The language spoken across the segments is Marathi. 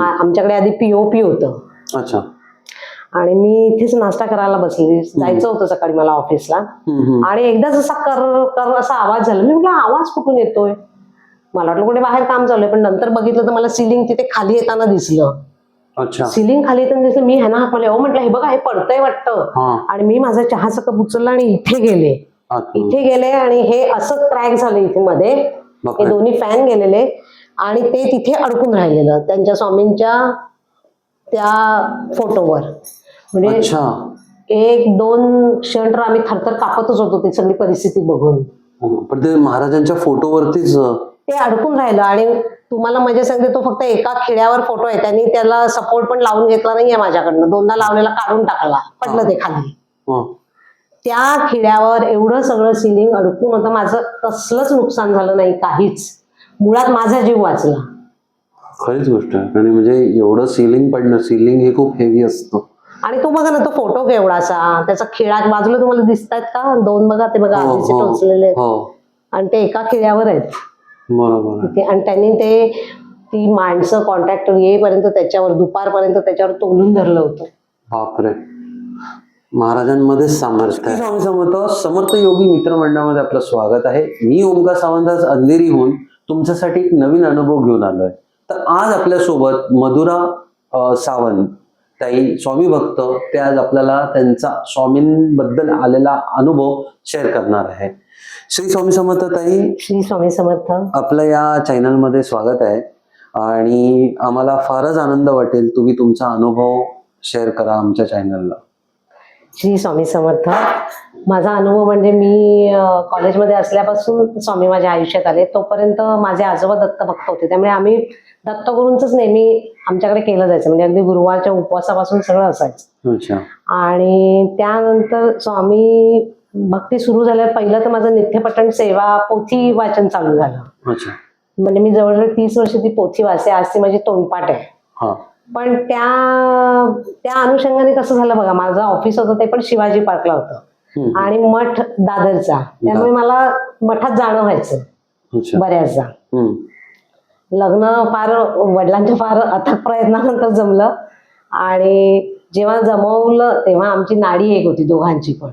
आमच्याकडे आधी पीओपी होतं. अच्छा. आणि मी इथेच नाश्ता करायला बसली. जायचं होतं सकाळी मला ऑफिसला. आणि एकदाच असा कर कर असा आवाज झाला. मी म्हटलं आवाज कुठून येतोय? मला वाटलं कुठे बाहेर काम चालू आहे. पण नंतर बघितलं तर मला सिलिंग तिथे खाली येताना दिसलं. अच्छा. सिलिंग खाली येताना दिसलं. मी ह्यांना मारले, अहो म्हटलं हे बघा हे पडतंय वाटतं. हा. आणि मी माझा चहाचा कप उचलला आणि इथे गेले. इथे गेले आणि हे असं क्रॅक झालं इथे मध्ये. हे. दोन्ही फॅन गेलेले. आणि ते तिथे अडकून राहिलेलं त्यांच्या स्वामींच्या त्या फोटोवर. म्हणजे एक दोन क्षण तर आम्ही थरथर कापतच होतो ती सगळी परिस्थिती बघून. हो, पण ते महाराजांच्या फोटोवरतीच ते अडकून राहिलं आणि तुम्हाला मजा सांगते तो फक्त एका खिड्यावर फोटो आहे त्यांनी त्याला सपोर्ट पण लावून घेतला नाहीये माझ्याकडनं. दोनदा लावलेला काढून टाकला. पडलं ते खाली. हं. त्या खिड्यावर एवढं सगळं सिलिंग अडकून होतं माझं कसलंच नुकसान झालं नाही काहीच. मुळात माझा जीव वाचला. खरीच गोष्ट आहे. आणि म्हणजे एवढं सिलिंग पडणं सिलिंग हे खूप हेवी असतं. आणि तो बघा ना तो फोटो केवढासा त्याचा खिळा बाजूला तुम्हाला दिसतायत का? दोन बघा ते बघा हो, आधीचे हो, टोचलेले आहेत. हो. आणि ते एका खिळ्यावर आहेत. बरोबर आहे. तिथे आणि त्यांनी ते ती माणसं कॉन्ट्रॅक्टर येईपर्यंत त्याच्यावर दुपारपर्यंत त्याच्यावर तोलून धरलं होतं. बापरे. महाराजांमध्ये सामर्थ्य आहे. स्वामी समर्थ समर्थ योगी मित्रमंडळामध्ये आपलं स्वागत आहे. मी ओमकार सावंत आज अंधेरीहून तुमच्यासाठी एक नवीन अनुभव घेऊन आलोय. तर आज आपल्यासोबत मधुरा सावंत ताई स्वामी भक्त ते आज आपल्याला त्यांचा स्वामींबद्दल आलेला अनुभव शेअर करणार आहे. श्री स्वामी समर्थ ताई. श्री स्वामी समर्थ. आपलं या चॅनलमध्ये स्वागत आहे. आणि आम्हाला फारच आनंद वाटेल तुम्ही तुमचा अनुभव शेअर करा आमच्या चॅनलला श्री स्वामी समर्थ. माझा अनुभव म्हणजे मी कॉलेजमध्ये असल्यापासून स्वामी माझ्या आयुष्यात आले. तोपर्यंत माझे आजोबा दत्त भक्त होते. त्यामुळे आम्ही दत्तगुरूंच नेहमी आमच्याकडे केलं जायचं. म्हणजे अगदी गुरुवारच्या उपवासापासून सगळं असायचं. आणि त्यानंतर स्वामी भक्ती सुरू झाल्यावर पहिलं तर माझं नित्यपठण सेवा पोथी वाचन चालू झालं. अच्छा. म्हणजे मी जवळजवळ तीस वर्ष ती पोथी वाचते. आज ती माझी तोंडपाठ आहे. पण त्या त्या अनुषंगाने कसं झालं बघा माझं ऑफिस होतं ते पण शिवाजी पार्कला होतं. आणि मठ दादरचा. त्यामुळे मला मठात जाणं व्हायचं. बऱ्याचदा. लग्न फार वडिलांच्या फार अथक प्रयत्नानंतर जमलं. आणि जेव्हा जमवलं तेव्हा आमची नाडी एक होती दोघांची पण.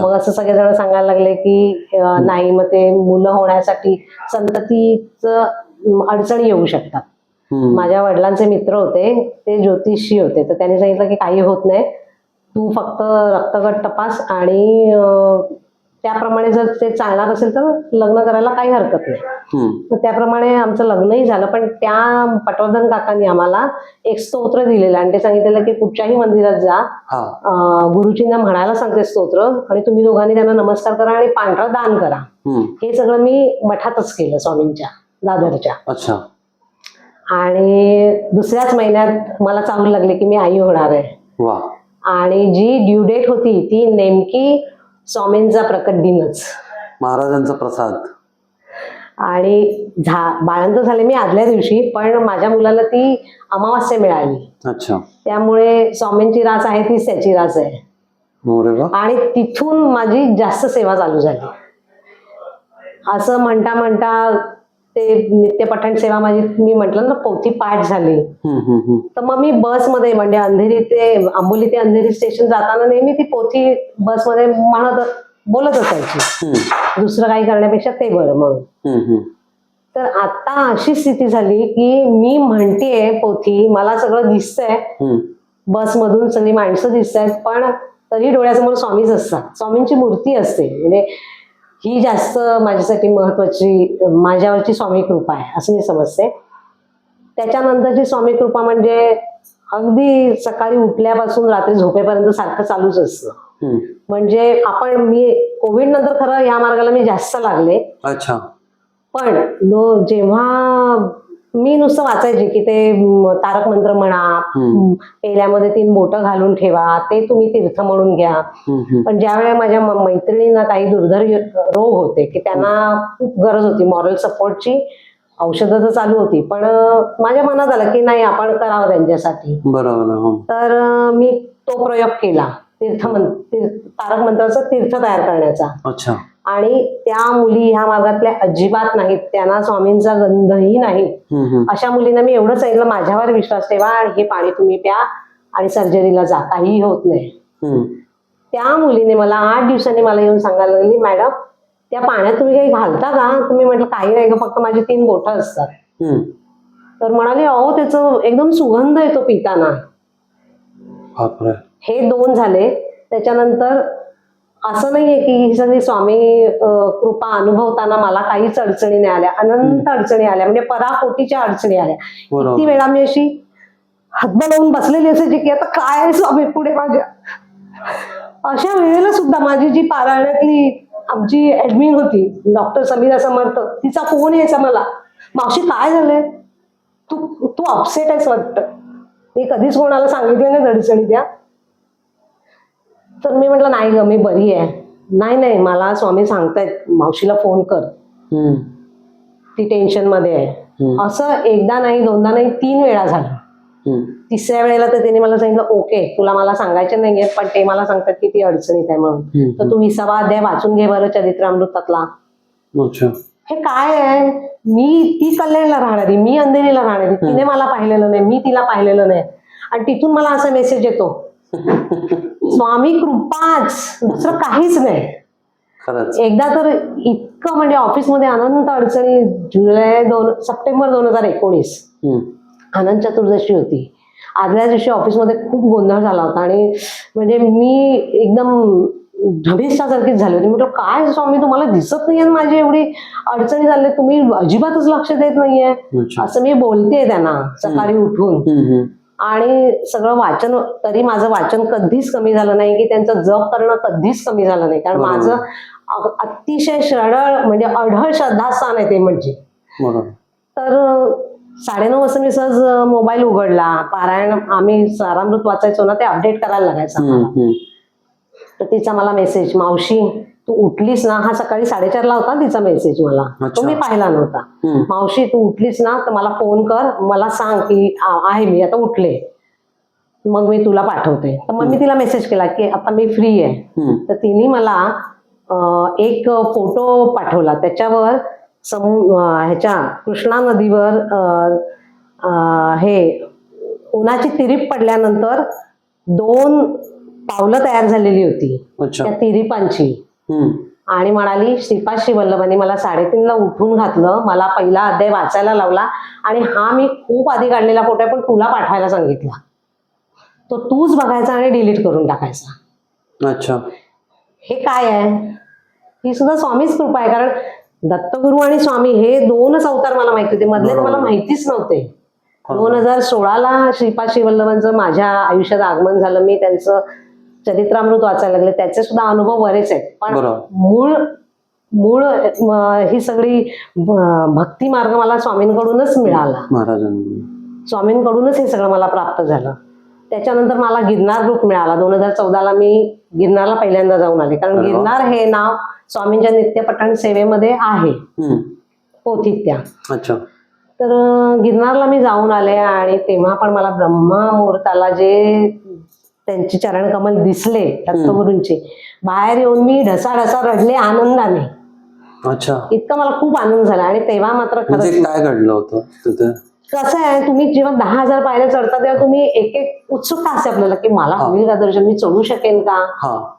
मग असं सगळेजण सांगायला लागले की नाही मग ते मुलं होण्यासाठी संततीच अडचणी येऊ शकतात. माझ्या वडिलांचे मित्र होते ते ज्योतिषी होते. तर त्यांनी सांगितलं की काही होत नाही. तू फक्त रक्तगट तपास आणि त्याप्रमाणे जर ते चालणार असेल तर लग्न करायला काही हरकत नाही. तर त्याप्रमाणे आमचं लग्नही झालं पण त्या पटवर्धन काकांनी आम्हाला एक स्तोत्र दिलेलं आणि ते सांगितलेलं की कुठच्याही मंदिरात जा. गुरुजींना म्हणायला सांगते स्तोत्र आणि तुम्ही दोघांनी त्यांना नमस्कार करा आणि पांढरं दान करा. हे सगळं मी मठातच केलं स्वामींच्या दादरच्या. अच्छा. आणि दुसऱ्याच महिन्यात मला चालू लागले की मी आई होणार आहे. वा. आणि जी ड्यू डेट होती ती नेमकी स्वामींचा प्रकट दिनच. महाराजांचा प्रसाद. आणि झा बाळंत झाले मी आदल्या दिवशी पण माझ्या मुलाला ती अमावास्या मिळाली. अच्छा. त्यामुळे स्वामींची रास आहे तीच त्याची रास आहे. आणि तिथून माझी जास्त सेवा चालू झाली. असं म्हणता म्हणता ते नित्यपठण सेवा माझी मी म्हटलं ना पोथी पाठ झाली. तर मग मी बसमध्ये म्हणजे अंधेरी ते आंबोली ते अंधेरी स्टेशन जाताना नेहमी ती पोथी बसमध्ये म्हणत बोलत असायची. दुसरं काही करण्यापेक्षा ते बरं म्हणून. तर आता अशी स्थिती झाली की मी म्हणतेय पोथी मला सगळं दिसतंय. हम्म. बसमधून सगळी माणसं दिसत आहेत पण तरी डोळ्यासमोर स्वामीच असतात. स्वामींची मूर्ती असते. म्हणजे ही जास्त माझ्यासाठी महत्वाची माझ्यावरची स्वामी कृपा आहे असं मी समजते. त्याच्यानंतरची स्वामी कृपा म्हणजे अगदी सकाळी उठल्यापासून रात्री झोपेपर्यंत सारखं चालूच असतं. म्हणजे आपण मी कोविड नंतर खरं या मार्गाला मी जास्त लागले. अच्छा. पण जेव्हा मी नुसतं वाचायचे की ते तारक मंत्र म्हणा. पेल्यामध्ये तीन बोटं घालून ठेवा ते तुम्ही तीर्थ म्हणून घ्या. पण ज्यावेळेला माझ्या मैत्रिणींना काही दुर्धर रोग होते की त्यांना खूप गरज होती मॉरल सपोर्टची औषधं तर चालू होती पण माझ्या मनात आलं की नाही आपण करावं त्यांच्यासाठी बरोबर हो. तर मी तो प्रयोग केला तीर्थ तारक मंत्राचा तीर्थ तयार करण्याचा अच्छा आणि त्या मुली ह्या मार्गातल्या अजिबात नाहीत. त्यांना स्वामींचा गंधही नाही. अशा मुलींना मी एवढं सांगितलं माझ्यावर विश्वास ठेवा आणि हे पाणी तुम्ही प्या आणि सर्जरीला जा. काहीही होत नाही. त्या मुलीने मला आठ दिवसांनी मला येऊन सांगायला लागली मॅडम त्या पाण्यात तुम्ही काही घालता का? तुम्ही म्हटलं काही नाही ग फक्त माझी तीन बोटं असतात. तर म्हणाले अहो त्याचं एकदम सुगंध येतो पिताना. हे दोन झाले. त्याच्यानंतर असं नाहीये की ही सगळी स्वामी कृपा अनुभवताना मला काहीच अडचणी नाही आल्या. अनंत अडचणी आल्या. म्हणजे पराकोटीच्या अडचणी आल्या. किती वेळा मी अशी हातबा लावून बसलेली असायची की आता काय आहे स्वामी पुढे माझ्या? अशा वेळेला सुद्धा माझी जी पारायणातली आमची ऍडमिन होती डॉक्टर समीरा समर्थ तिचा फोन यायचा मला. मावशी काय झालंय? तू तू अपसेट आहेस वाटतं. मी कधीच कोणाला सांगितलं नाही अडचणी त्या तर मी म्हटलं नाही ग मी बरी आहे. नाही नाही मला स्वामी सांगतायत मावशीला फोन कर. ती टेन्शनमध्ये आहे. असं एकदा नाही दोनदा नाही तीन वेळा झालं. तिसऱ्या वेळेला तर त्यांनी मला सांगितलं ओके तुला मला सांगायचं नाहीये पण ते मला सांगतात की ती अडचणीत आहे म्हणून. तर तू विसावा अध्याय वाचून घे बरं चरित्रामृतातला. अच्छा. हे काय आहे? मी ती कल्याणला राहणारी मी अंधेरीला राहणारी तिने मला पाहिलेलं नाही मी तिला पाहिलेलं नाही. आणि तिथून मला असा मेसेज येतो. स्वामी कृपाच. दुसरं काहीच नाही. खरंच. एकदा तर इतकं म्हणजे ऑफिसमध्ये अनंत अडचणी जुलै दोन सप्टेंबर दोन हजार एकोणीस. अनंत चतुर्दशी होती. आदल्या दिवशी ऑफिसमध्ये खूप गोंधळ झाला होता आणि म्हणजे मी एकदम धडीसासारखीच झाली होती. म्हटलं काय स्वामी तुम्हाला दिसत नाहीये माझी एवढी अडचणी झाली. तुम्ही अजिबातच लक्ष देत नाहीये. असं मी बोलते त्यांना सकाळी उठून. आणि सगळं वाचन तरी माझं वाचन कधीच कमी झालं नाही की त्यांचं जप करणं कधीच कमी झालं नाही. कारण. माझं अतिशय सरळ म्हणजे अढळ श्रद्धास्थान आहे ते म्हणजे. तर साडेनऊ वाजता मी सहज मोबाईल उघडला. पारायण आम्ही सारामृत वाचायचो ना ते अपडेट करायला लागायचं. तर तिचा मला मेसेज मावशी तू उठलीस ना हा सकाळी साडेचारला होता तिचा मेसेज मला. तो. मी पाहिला नव्हता. मावशी तू उठलीस ना तर मला फोन कर. मला सांग की आहे मी आता उठले. मग मी तुला पाठवते. तर मग मी तिला मेसेज केला की आता मी फ्री आहे. तर तिने मला एक फोटो पाठवला. त्याच्यावर समु ह्याच्या कृष्णा नदीवर हे उन्हाची तिरीप पडल्यानंतर दोन पावलं तयार झालेली होती. त्या तिरीपांची. आणि म्हणाली श्रीपाद श्रीवल्लभांनी मला साडेतीनला उठून घातलं. मला पहिला अध्याय वाचायला लावला आणि हा मी खूप आधी काढलेला फोटो आहे पण तुला पाठवायला सांगितला. तो तूच बघायचा आणि डिलीट करून टाकायचा. अच्छा. हे काय आहे? ही सुद्धा स्वामीच कृपा आहे कारण दत्तगुरु आणि स्वामी हे दोनच अवतार मला माहिती होते. मधले मला. माहितीच नव्हते. दोन हजार सोळाला श्रीपाद श्रीवल्लभांचं माझ्या आयुष्यात आगमन झालं. मी त्यांचं चरित्रामृत वाचायला लागले. त्याचे सुद्धा अनुभव बरेच आहेत. पण. मूळ मूळ ही सगळी भक्ती मार्ग मला स्वामींकडूनच मिळाला. स्वामींकडूनच हे सगळं मला प्राप्त झालं. त्याच्यानंतर मला गिरनार ग्रुप मिळाला. दोन हजार चौदाला मी गिरनारला पहिल्यांदा जाऊन आले. कारण. गिरनार हे नाव स्वामींच्या नित्यपठण सेवेमध्ये आहे. पोथीत त्या तर गिरनारला मी जाऊन आले आणि तेव्हा पण मला ब्रह्मा मुहूर्ताला जे त्यांचे चरण कमल दिसले दत्तगुरूंचे. बाहेर येऊन मी ढसा ढसा रडले आनंदाने. अच्छा. इतका मला खूप आनंद झाला आणि तेव्हा मात्र म्हणजे खरंच काय घडलं होतं तिथे? कसं आहे तुम्ही जेव्हा दहा हजार पायऱ्या चढता तेव्हा तुम्ही एक एक उत्सुकता असते आपल्याला की मला. होईल का दर्शन? मी चढू शकेन का?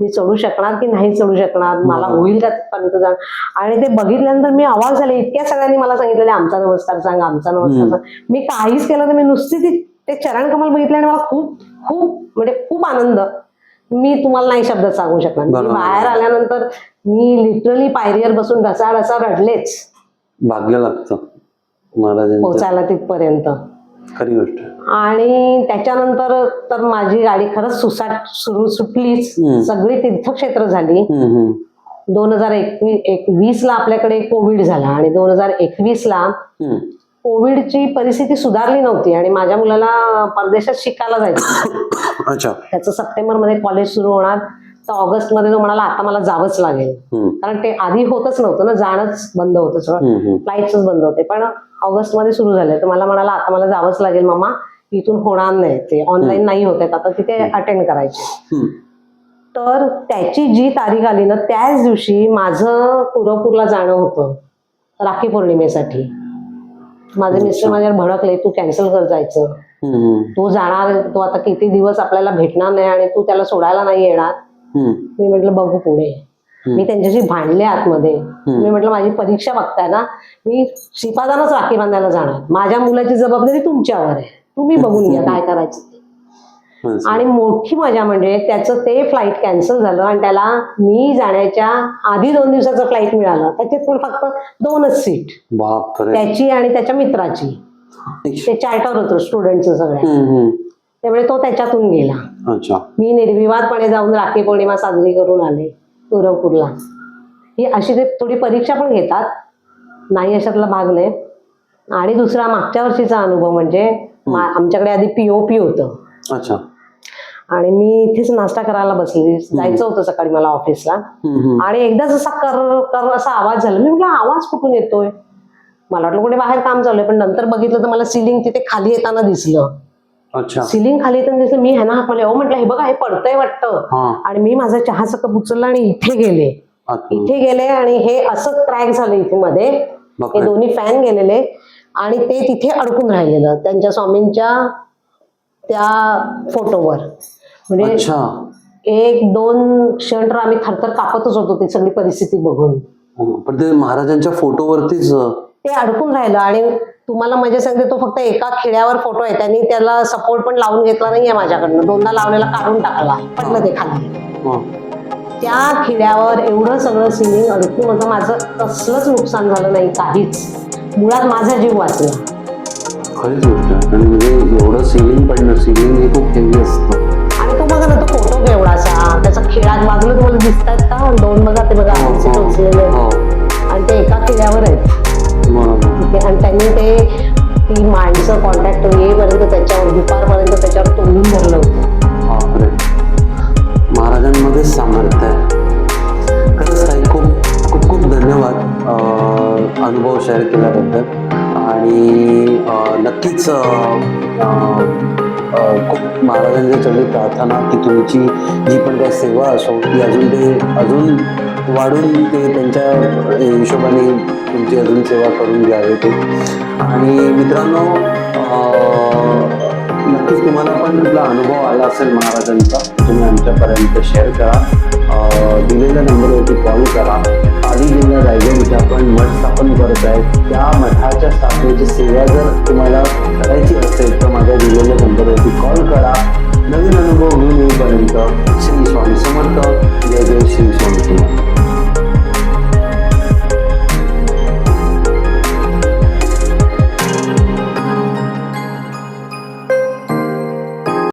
मी चढू शकणार की नाही चढू शकणार? मला. होईल का तिथपर्यंत जाण? आणि ते बघितल्यानंतर मी आवाज झाले. इतक्या सगळ्यांनी मला सांगितलेले आमचा नमस्कार सांग आमचा नमस्कार. सांग. मी काहीच केलं नाही. मी नुसती ती ते चरण कमल बघितले आणि मला खूप खूप म्हणजे खूप आनंद मी तुम्हाला नाही शब्दात सांगू शकणार मी. बाहेर आल्यानंतर मी लिटरली पायरीवर बसून ढसा ढसा रडलेच भाग्य लागतं पोचायला तिथपर्यंत खरी गोष्ट. आणि त्याच्यानंतर तर माझी गाडी खरंच सुसाट सुरू सुटलीच. सगळी तीर्थक्षेत्र झाली. दोन हजार एकवीस एकवीस ला आपल्याकडे कोविड झाला आणि दोन हजार एकवीस ला. कोविडची परिस्थिती सुधारली नव्हती आणि माझ्या मुलाला परदेशात शिकायला जायचं अच्छा. त्याचं सप्टेंबरमध्ये कॉलेज सुरू होणार. तर ऑगस्टमध्ये तो म्हणाला आता मला जावंच लागेल. कारण ते आधी होतच नव्हतं ना जाणंच बंद होतं सगळं. फ्लाईट्सच बंद होते. पण ऑगस्टमध्ये सुरू झाले तर मला म्हणाला आता मला जावंच लागेल मामा. इथून होणार नाही ते. ऑनलाईन नाही होत आहेत. आता तिथे अटेंड करायचे. तर त्याची जी तारीख आली ना त्याच दिवशी माझं पुरपूरला जाणं होतं राखी पौर्णिमेसाठी. माझे मिस्टर माझ्यावर भडकले तू कॅन्सल कर जायचं. तू जाणार तो आता किती दिवस आपल्याला भेटणार नाही आणि तू त्याला सोडायला नाही येणार? मी म्हटलं बघू पुढे. मी त्यांच्याशी भांडले आतमध्ये. मी म्हटलं माझी परीक्षा बघताय ना मी श्रीपादानच राखी बांधायला जाणार. माझ्या मुलाची जबाबदारी तुमच्यावर आहे. तुम्ही बघून घ्या काय करायचं. आणि मोठी मजा म्हणजे त्याचं ते फ्लाईट कॅन्सल झालं आणि त्याला मी जाण्याच्या आधी दोन दिवसाचं फ्लाईट मिळालं. त्याच्यात पण फक्त दोनच सीट त्याची आणि त्याच्या मित्राची. ते चार्टर होतं स्टुडंटचं सगळ्या. त्यामुळे तो त्याच्यातून गेला. मी निर्विवादपणे जाऊन राखी पौर्णिमा साजरी करून आले तुरवपूरला ही अशी ते थोडी परीक्षा पण घेतात. नाही अशातला भाग नाही. आणि दुसरा मागच्या वर्षीचा अनुभव म्हणजे आमच्याकडे आधी पीओपी होतं. अच्छा. आणि मी इथेच नाश्ता करायला बसली. जायचं होतं सकाळी मला ऑफिसला. आणि एकदाच असा कर कर असा आवाज झाला. मी म्हटलं आवाज कुठून येतोय? मला वाटलं कुठे बाहेर काम चालू आहे. पण नंतर बघितलं तर मला सिलिंग तिथे खाली येताना दिसलं. अच्छा. सिलिंग खाली येताना दिसलं. मी ह्यांना हाक मारले, अहो म्हटलं हे बघा हे पडतंय वाटतं. हा. आणि मी माझा चहाचा कप उचलला आणि इथे गेले. इथे गेले आणि हे असं क्रॅक झालं इथे मध्ये हे. दोन्ही फॅन गेलेले. आणि ते तिथे अडकून राहिलेलं. त्यांच्या स्वामींच्या त्या फोटोवर म्हणजे अच्छा. एक दोन क्षण तर आम्ही थरथर कापतच होतो ती सगळी परिस्थिती बघून. हो, पण ते महाराजांच्या फोटोवरतीच अं, ते अडकून राहिलं आणि तुम्हाला म्हणजे सांगते तो फक्त एका खिड्यावर फोटो आहे त्यांनी त्याला सपोर्ट पण लावून घेतला नाहीये माझ्याकडनं. दोनदा लावलेला काढून टाकला पडलं ते खाली. हा. त्या खिड्यावर एवढं सगळं सिलिंग अडकून होतं माझं कसलंच नुकसान झालं नाही काहीच. मुळात माझा जीव वाचला. खरीच गोष्ट आहे. आणि म्हणजे एवढं सिलिंग पडणं सिलिंग हे खूप हेवी असतं. तो बघा ना तो फोटो केवढासा त्याचा खिळा बाजूला तुम्हाला दिसतात का? दोन बघा ते बघा हो, आमचे हो, टोचलेले. हो. आणि ते एका खिड्यावर आहेत. आणि त्यांनी ते ती माणसं कॉन्टॅक्ट येईपर्यंत त्याच्यावर दुपारपर्यंत त्याच्यावर तोडून धरलं होतं. महाराजांमध्ये सामर्थ्य आहे. खरंच ताई खूप खूप खूप धन्यवाद अनुभव शेअर केल्याबद्दल. आणि नक्कीच खूप महाराजांच्या चढली प्रार्थना की तुमची जी पण काही सेवा असो ती अजून ते अजून वाढून ते त्यांच्या हिशोबाने तुमची अजून सेवा करून घ्यावे ते. आणि मित्रांनो नक्कीच तुम्हाला पण आपला अनुभव आला असेल महाराजांचा तुम्ही आमच्यापर्यंत शेअर करा. दिलेल्या नंबरवरती कॉल करा. पाली जिल्हा रायगड आपण मठ स्थापन करत आहे. त्या मठाच्या स्थापनेची सेवा जर तुम्हाला करायची असेल तर माझ्या दिलेल्या नंबरवरती कॉल करा. नवीन अनुभव घेऊन येईपर्यंत श्री स्वामी समर्थ. जय जय श्री स्वामी समर्थ.